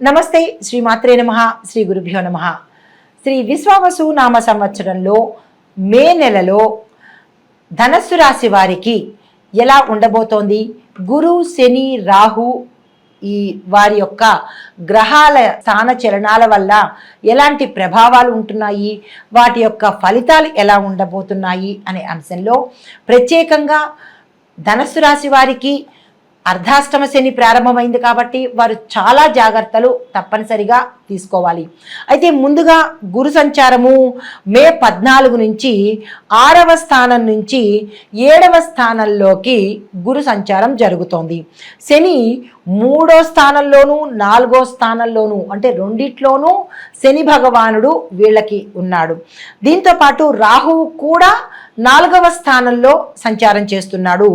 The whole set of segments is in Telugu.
నమస్తే శ్రీ మాత్రే నమ శ్రీ గురుభ్యో నమ. శ్రీ విశ్వావసు నామ సంవత్సరంలో మే నెలలో ధనస్సు రాశి వారికి ఎలా ఉండబోతోంది? గురు శని రాహు ఈ వారి యొక్క గ్రహాల స్థాన చలనాల వల్ల ఎలాంటి ప్రభావాలు ఉంటున్నాయి? వాటి యొక్క ఫలితాలు ఎలా ఉండబోతున్నాయి? అనే అంశంలో ప్రత్యేకంగా ధనస్సు రాశి వారికి అర్ధాష్టమ శని ప్రారంభమైంది కాబట్టి వారు చాలా జాగ్రత్తలు తప్పనిసరిగా తీసుకోవాలి. అయితే ముందుగా గురు సంచారము మే పద్నాలుగు నుంచి ఆరవ స్థానం నుంచి ఏడవ స్థానంలోకి గురు సంచారం జరుగుతోంది. శని మూడో స్థానంలోనూ నాలుగో స్థానంలోనూ అంటే రెండిట్లోనూ శని భగవానుడు వీళ్ళకి ఉన్నాడు. దీంతో పాటు రాహువు కూడా నాలుగవ స్థానంలో సంచారం చేస్తున్నాడు.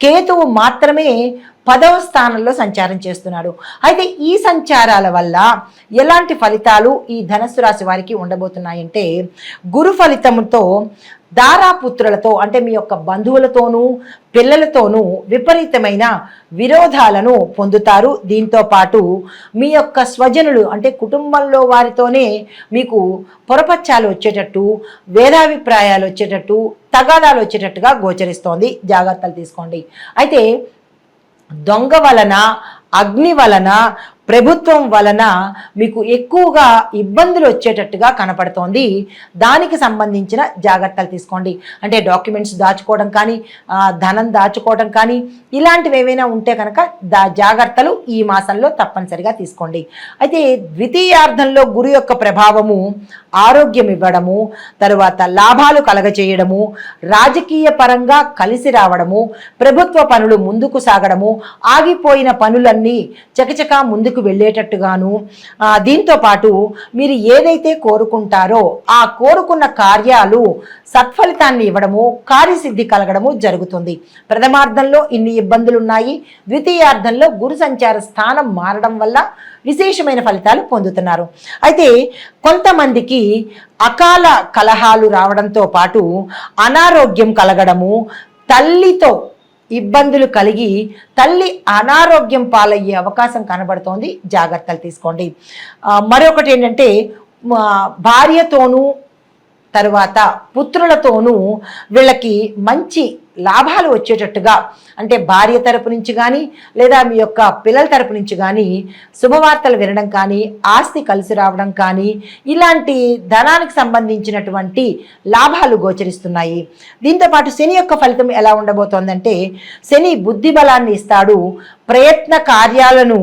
కేతువు మాత్రమే పదవ స్థానంలో సంచారం చేస్తున్నాడు. అయితే ఈ సంచారాల వల్ల ఎలాంటి ఫలితాలు ఈ ధనస్సు రాశి వారికి ఉండబోతున్నాయంటే గురు ఫలితంతో దారాపుత్రులతో అంటే మీ యొక్క బంధువులతోనూ పిల్లలతోనూ విపరీతమైన విరోధాలను పొందుతారు. దీంతో పాటు మీ యొక్క స్వజనులు అంటే కుటుంబంలో వారితోనే మీకు పొరపచ్చాలు వచ్చేటట్టు వేదాభిప్రాయాలు వచ్చేటట్టు తగాదాలు వచ్చేటట్టుగా గోచరిస్తోంది. జాగ్రత్తలు తీసుకోండి. అయితే దొంగ వలన అగ్ని వలన ప్రభుత్వం వలన మీకు ఎక్కువగా ఇబ్బందులు వచ్చేటట్టుగా కనపడుతోంది. దానికి సంబంధించిన జాగ్రత్తలు తీసుకోండి. అంటే డాక్యుమెంట్స్ దాచుకోవడం కానీ ధనం దాచుకోవడం కానీ ఇలాంటివి ఏవైనా ఉంటే కనుక దా జాగ్రత్తలు ఈ మాసంలో తప్పనిసరిగా తీసుకోండి. అయితే ద్వితీయార్థంలో గురు యొక్క ప్రభావము ఆరోగ్యం ఇవ్వడము తరువాత లాభాలు కలగచేయడము రాజకీయ పరంగా కలిసి రావడము ప్రభుత్వ పనులు ముందుకు సాగడము ఆగిపోయిన పనులన్నీ చకచకా ముందుకు వెళ్ళేటట్టుగాను దీంతోపాటు దీంతో పాటు మీరు ఏదైతే కోరుకుంటారో ఆ కోరుకున్న కార్యాలు సత్ఫలితాన్ని ఇవ్వడము కార్యసిద్ధి కలగడము జరుగుతుంది. ప్రథమార్థంలో ఇన్ని ఇబ్బందులు ఉన్నాయి ద్వితీయార్థంలో గురు సంచార స్థానం మారడం వల్ల విశేషమైన ఫలితాలు పొందుతున్నారు. అయితే కొంతమందికి అకాల కలహాలు రావడంతో పాటు అనారోగ్యం కలగడము తల్లితో ఇబ్బందులు కలిగి తల్లి అనారోగ్యం పాలయ్యే అవకాశం కనబడుతోంది. జాగ్రత్తలు తీసుకోండి. మరొకటి ఏంటంటే మా భార్యతోనూ తరువాత పుత్రులతోనూ వీళ్ళకి మంచి లాభాలు వచ్చేటట్టుగా అంటే భార్య తరపు నుంచి కానీ లేదా మీ యొక్క పిల్లల తరపు నుంచి కానీ శుభవార్తలు వినడం కానీ ఆస్తి కలిసి రావడం కానీ ఇలాంటి ధనానికి సంబంధించినటువంటి లాభాలు గోచరిస్తున్నాయి. దీంతోపాటు శని యొక్క ఫలితం ఎలా ఉండబోతోందంటే శని బుద్ధి బలాన్ని ఇస్తాడు ప్రయత్న కార్యాలను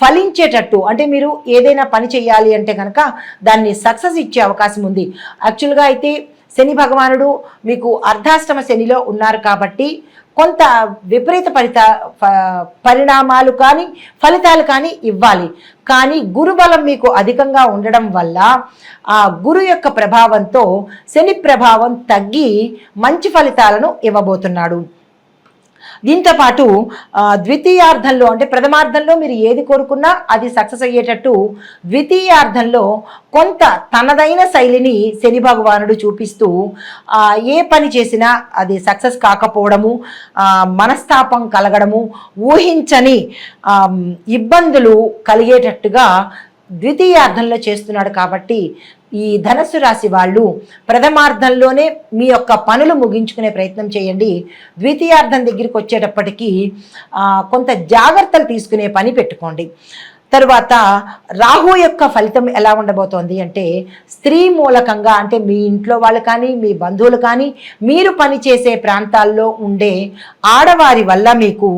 ఫలించేటట్టు అంటే మీరు ఏదైనా పని చేయాలి అంటే కనుక దాన్ని సక్సెస్ ఇచ్చే అవకాశం ఉంది. యాక్చువల్గా అయితే శని భగవానుడు మీకు అర్ధాష్టమ శనిలో ఉన్నారు కాబట్టి కొంత విపరీత ఫలిత పరిణామాలు కానీ ఫలితాలు కానీ ఇవ్వాలి. కానీ గురుబలం మీకు అధికంగా ఉండడం వల్ల ఆ గురు యొక్క ప్రభావంతో శని ప్రభావం తగ్గి మంచి ఫలితాలను ఇవ్వబోతున్నాడు. దీంతో పాటు ద్వితీయార్థంలో అంటే ప్రథమార్థంలో మీరు ఏది కోరుకున్నా అది సక్సెస్ అయ్యేటట్టు ద్వితీయార్థంలో కొంత తనదైన శైలిని శని భగవానుడు చూపిస్తూ ఏ పని చేసినా అది సక్సెస్ కాకపోవడము మనస్తాపం కలగడము ఊహించని ఇబ్బందులు కలిగేటట్టుగా ద్వితీయార్థంలో చేస్తున్నాడు కాబట్టి ఈ ధనస్సు రాశి వాళ్ళు ప్రథమార్థంలోనే మీ యొక్క పనులు ముగించుకునే ప్రయత్నం చేయండి. ద్వితీయార్థం దగ్గరికి వచ్చేటప్పటికీ కొంత జాగ్రత్తలు తీసుకునే పని పెట్టుకోండి. తర్వాత రాహు యొక్క ఫలితం ఎలా ఉండబోతోంది అంటే స్త్రీ మూలకంగా అంటే మీ ఇంట్లో వాళ్ళు కానీ మీ బంధువులు కానీ మీరు పనిచేసే ప్రాంతాల్లో ఉండే ఆడవారి వల్ల మీకు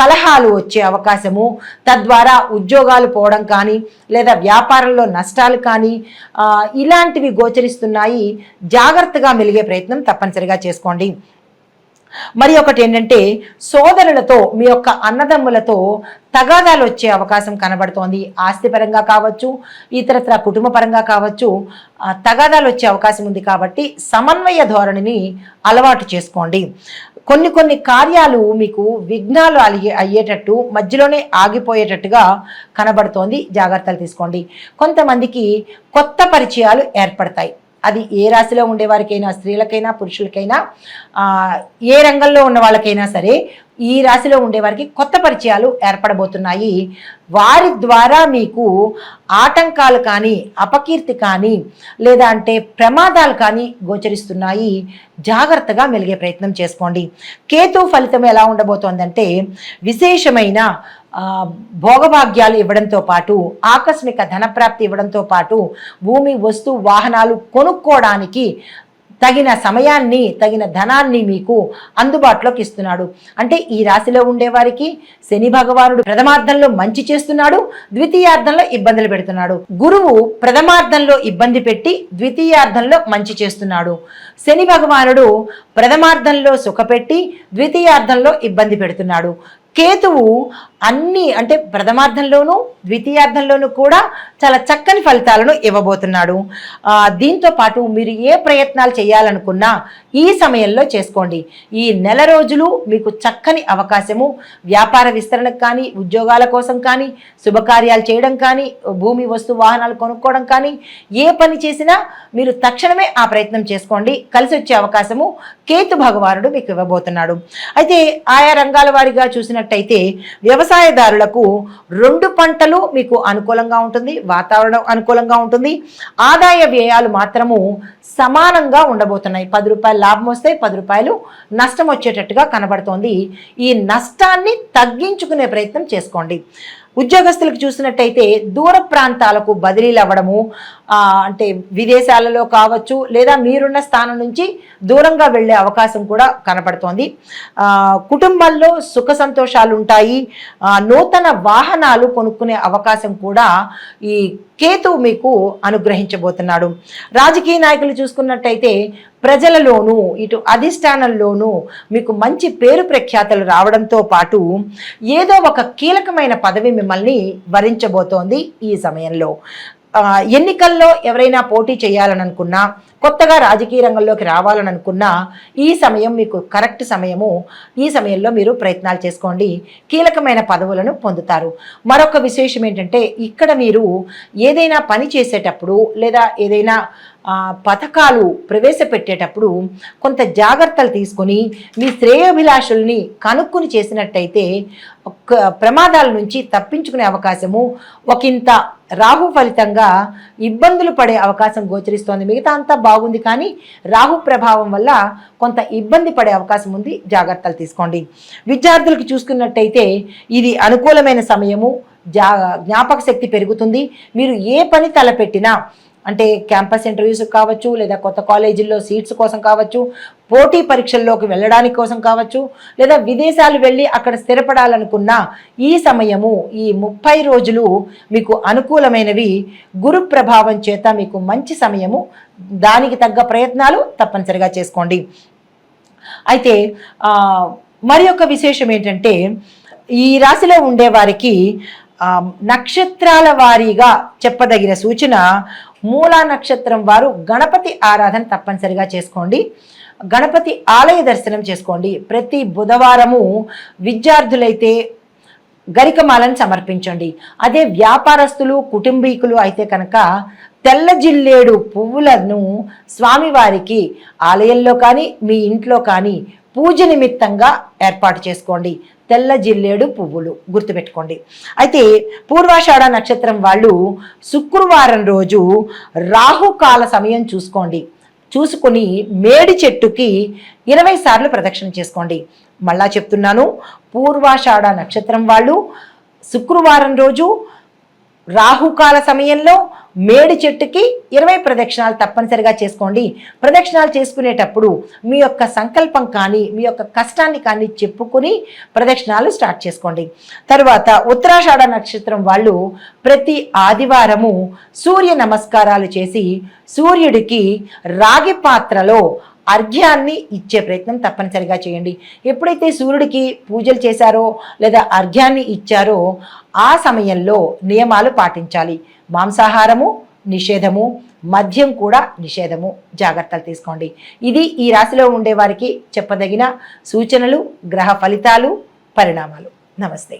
కలహాలు వచ్చే అవకాశము. తద్వారా ఉద్యోగాలు పోవడం కానీ లేదా వ్యాపారంలో నష్టాలు కానీ ఇలాంటివి గోచరిస్తున్నాయి. జాగ్రత్తగా మెలిగే ప్రయత్నం తప్పనిసరిగా చేసుకోండి. మరి ఒకటి ఏంటంటే సోదరులతో మీ యొక్క అన్నదమ్ములతో తగాదాలు వచ్చే అవకాశం కనబడుతోంది. ఆస్తిపరంగా కావచ్చు ఇతరత్ర కుటుంబ పరంగా కావచ్చు తగాదాలు వచ్చే అవకాశం ఉంది కాబట్టి సమన్వయ ధోరణిని అలవాటు చేసుకోండి. కొన్ని కొన్ని కార్యాలు మీకు విఘ్నాలు అలిగే అయ్యేటట్టు మధ్యలోనే ఆగిపోయేటట్టుగా కనబడుతోంది. జాగ్రత్తలు తీసుకోండి. కొంతమందికి కొత్త పరిచయాలు ఏర్పడతాయి. అది ఏ రాశిలో ఉండే వారికైనా స్త్రీలకైనా పురుషులకైనా ఏ రంగంలో ఉన్న వాళ్ళకైనా సరే ఈ రాశిలో ఉండేవారికి కొత్త పరిచయాలు ఏర్పడబోతున్నాయి. వారి ద్వారా మీకు ఆటంకాలు కానీ అపకీర్తి కానీ లేదా అంటే ప్రమాదాలు కానీ గోచరిస్తున్నాయి. జాగ్రత్తగా మెలిగే ప్రయత్నం చేసుకోండి. కేతు ఫలితం ఎలా ఉండబోతోందంటే విశేషమైన భోగభాగ్యాలు ఇవ్వడంతో పాటు ఆకస్మిక ధనప్రాప్తి ఇవ్వడంతో పాటు భూమి వస్తు వాహనాలు కొనుక్కోవడానికి తగిన సమయాన్ని తగిన ధనాన్ని మీకు అందుబాటులోకి ఇస్తున్నాడు. అంటే ఈ రాశిలో ఉండేవారికి శని భగవానుడు ప్రథమార్థంలో మంచి చేస్తున్నాడు ద్వితీయార్థంలో ఇబ్బందులు పెడుతున్నాడు. గురువు ప్రథమార్థంలో ఇబ్బంది పెట్టి ద్వితీయార్థంలో మంచి చేస్తున్నాడు. శని భగవానుడు ప్రథమార్థంలో సుఖపెట్టి ద్వితీయార్థంలో ఇబ్బంది పెడుతున్నాడు. కేతువు అన్ని అంటే ప్రథమార్థంలోనూ ద్వితీయార్థంలోనూ కూడా చాలా చక్కని ఫలితాలను ఇవ్వబోతున్నాడు. దీంతో పాటు మీరు ఏ ప్రయత్నాలు చేయాలనుకున్నా ఈ సమయంలో చేసుకోండి. ఈ నెల రోజులు మీకు చక్కని అవకాశము. వ్యాపార విస్తరణకు కానీ ఉద్యోగాల కోసం కానీ శుభకార్యాలు చేయడం కానీ భూమి వస్తు వాహనాలు కొనుక్కోవడం కానీ ఏ పని చేసినా మీరు తక్షణమే ఆ ప్రయత్నం చేసుకోండి. కలిసి వచ్చే అవకాశము కేతు భగవానుడు మీకు ఇవ్వబోతున్నాడు. అయితే ఆయా రంగాల వారిగా చూసుకున్నట్టయితే వ్యవసాయదారులకు రెండు పంటలు మీకు అనుకూలంగా ఉంటుంది వాతావరణం అనుకూలంగా ఉంటుంది. ఆదాయ వ్యయాలు మాత్రము సమానంగా ఉండబోతున్నాయి. పది రూపాయలు లాభం వస్తే పది రూపాయలు నష్టం వచ్చేటట్టుగా కనబడుతోంది. ఈ నష్టాన్ని తగ్గించుకునే ప్రయత్నం చేసుకోండి. ఉద్యోగస్తులకు చూసినట్టయితే దూర ప్రాంతాలకు బదిలీలు అవ్వడము అంటే విదేశాలలో కావచ్చు లేదా మీరున్న స్థానం నుంచి దూరంగా వెళ్ళే అవకాశం కూడా కనపడుతోంది. కుటుంబంలో సుఖ సంతోషాలు ఉంటాయి నూతన వాహనాలు కొనుక్కునే అవకాశం కూడా ఈ కేతు మీకు అనుగ్రహించబోతున్నాడు. రాజకీయ నాయకులు చూసుకున్నట్టయితే ప్రజలలోనూ ఇటు అధిష్టానంలోనూ మీకు మంచి పేరు ప్రఖ్యాతలు రావడంతో పాటు ఏదో ఒక కీలకమైన పదవి మిమ్మల్ని వరించబోతోంది ఈ సమయంలో. ఎన్నికల్లో ఎవరైనా పోటీ చేయాలని అనుకున్నా కొత్తగా రాజకీయ రంగంలోకి రావాలని అనుకున్నా ఈ సమయం మీకు కరెక్ట్ సమయము. ఈ సమయంలో మీరు ప్రయత్నాలు చేసుకోండి. కీలకమైన పదవులను పొందుతారు. మరొక విశేషం ఏంటంటే ఇక్కడ మీరు ఏదైనా పని చేసేటప్పుడు లేదా ఏదైనా పథకాలు ప్రవేశపెట్టేటప్పుడు కొంత జాగ్రత్తలు తీసుకొని మీ శ్రేయోభిలాషుల్ని కనుక్కుని చేసినట్టయితే ప్రమాదాల నుంచి తప్పించుకునే అవకాశము ఒకంత రాహు ఫలితంగా ఇబ్బందులు పడే అవకాశం గోచరిస్తోంది. మిగతా అంతా బాగుంది కానీ రాహు ప్రభావం వల్ల కొంత ఇబ్బంది పడే అవకాశం ఉంది. జాగ్రత్తలు తీసుకోండి. విద్యార్థులకు చూసుకున్నట్టయితే ఇది అనుకూలమైన సమయము. జా జ్ఞాపక శక్తి పెరుగుతుంది. మీరు ఏ పని తలపెట్టినా అంటే క్యాంపస్ ఇంటర్వ్యూస్ కావచ్చు లేదా కొత్త కాలేజీల్లో సీట్స్ కోసం కావచ్చు పోటీ పరీక్షల్లోకి వెళ్ళడానికి కోసం కావచ్చు లేదా విదేశాలు వెళ్ళి అక్కడ స్థిరపడాలనుకున్న ఈ సమయము ఈ ముప్పై రోజులు మీకు అనుకూలమైనవి. గురు ప్రభావం చేత మీకు మంచి సమయము. దానికి తగ్గ ప్రయత్నాలు తప్పనిసరిగా చేసుకోండి. అయితే మరి ఒక విశేషం ఏంటంటే ఈ రాశిలో ఉండే వారికి నక్షత్రాల వారీగా చెప్పదగిన సూచన మూలా నక్షత్రం వారు గణపతి ఆరాధన తప్పనిసరిగా చేసుకోండి. గణపతి ఆలయ దర్శనం చేసుకోండి. ప్రతి బుధవారము విద్యార్థులైతే గరికమాలను సమర్పించండి. అదే వ్యాపారస్తులు కుటుంబీకులు అయితే కనుక తెల్ల జిల్లేడు పువ్వులను స్వామివారికి ఆలయంలో కానీ మీ ఇంట్లో కానీ పూజ నిమిత్తంగా ఏర్పాటు చేసుకోండి. తెల్ల జిల్లేడు పువ్వులు గుర్తుపెట్టుకోండి. అయితే పూర్వాషాఢ నక్షత్రం వాళ్ళు శుక్రవారం రోజు రాహుకాల సమయం చూసుకోండి. చూసుకొని మేడి చెట్టుకి ఇరవై సార్లు ప్రదక్షిణ చేసుకోండి. మళ్ళా చెప్తున్నాను పూర్వాషాఢ నక్షత్రం వాళ్ళు శుక్రవారం రోజు రాహుకాల సమయంలో మేడి చెట్టుకి ఇరవై ప్రదక్షిణాలు తప్పనిసరిగా చేసుకోండి. ప్రదక్షిణాలు చేసుకునేటప్పుడు మీ యొక్క సంకల్పం కానీ మీ యొక్క కష్టాన్ని కానీ చెప్పుకుని ప్రదక్షిణాలు స్టార్ట్ చేసుకోండి. తర్వాత ఉత్తరాషాఢ నక్షత్రం వాళ్ళు ప్రతి ఆదివారము సూర్య నమస్కారాలు చేసి సూర్యుడికి రాగి పాత్రలో అర్ఘ్యాన్ని ఇచ్చే ప్రయత్నం తప్పనిసరిగా చేయండి. ఎప్పుడైతే సూర్యుడికి పూజలు చేశారో లేదా అర్ఘ్యాన్ని ఇచ్చారో ఆ సమయంలో నియమాలు పాటించాలి. మాంసాహారము నిషేధము మద్యం కూడా నిషేధము. జాగ్రత్తలు తీసుకోండి. ఇది ఈ రాశిలో ఉండే వారికి చెప్పదగిన సూచనలు గ్రహ ఫలితాలు పరిణామాలు. నమస్తే.